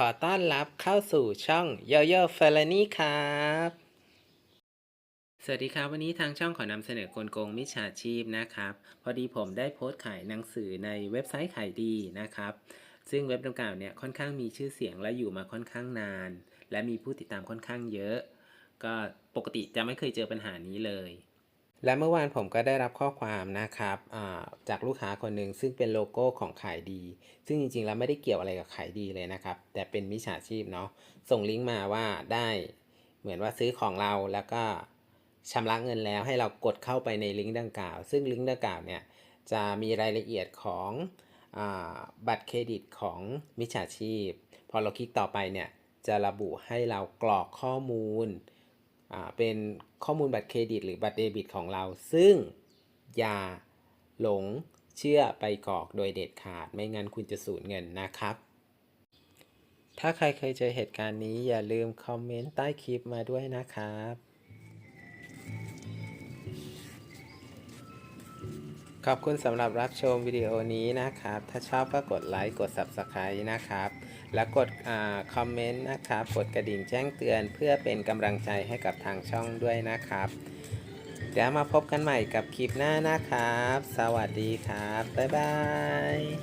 ขอต้อนรับเข้าสู่ช่องโยโย่เฟลนี่ครับ สวัสดีครับ วันนี้ทางช่องขอนำเสนอกลโกงมิจฉาชีพนะครับ พอดีผมได้โพสต์ขายหนังสือในเว็บไซต์ขายดีนะครับ ซึ่งเว็บดังกล่าวเนี่ยค่อนข้างมีชื่อเสียงและอยู่มาค่อนข้างนาน และมีผู้ติดตามค่อนข้างเยอะ ก็ปกติจะไม่เคยเจอปัญหานี้เลย และเมื่อวานผมก็ได้รับข้อความนะครับจากลูกค้าคนหนึ่งซึ่งเป็นโลโก้ของขายดี ซึ่งจริงๆแล้วไม่ได้เกี่ยวอะไรกับขายดีเลยนะครับ แต่เป็นมิจฉาชีพเนาะส่งลิงก์มาว่าได้เหมือนว่าซื้อของเราแล้วก็ชำระเงินแล้วให้เรากดเข้าไปในลิงก์ดังกล่าว ซึ่งลิงก์ดังกล่าวเนี่ยจะมีรายละเอียดของอบัตรเครดิตของมิจฉาชีพ พอเราคลิกต่อไปเนี่ยจะระบุให้เรากรอกข้อมูล เป็นข้อมูลบัตรเครดิต หรือบัตรเดบิตของเรา ซึ่งอย่าหลงเชื่อไปกรอกโดยเด็ดขาด ไม่งั้นคุณจะสูญเงินนะครับ ถ้าใครเคยเจอเหตุการณ์นี้อย่าลืมคอมเมนต์ใต้คลิปมาด้วยนะครับ ขอบคุณสำหรับรับชมวิดีโอนี้นะครับ ถ้าชอบก็กดไลค์ กด Subscribe นะครับ และกดอคอมเมนต์นะครับ กดกระดิ่งแจ้งเตือนเพื่อเป็นกำลังใจให้กับทางช่องด้วยนะครับ เดี๋ยวมาพบกันใหม่กับคลิปหน้านะครับ สวัสดีครับ บ๊ายบาย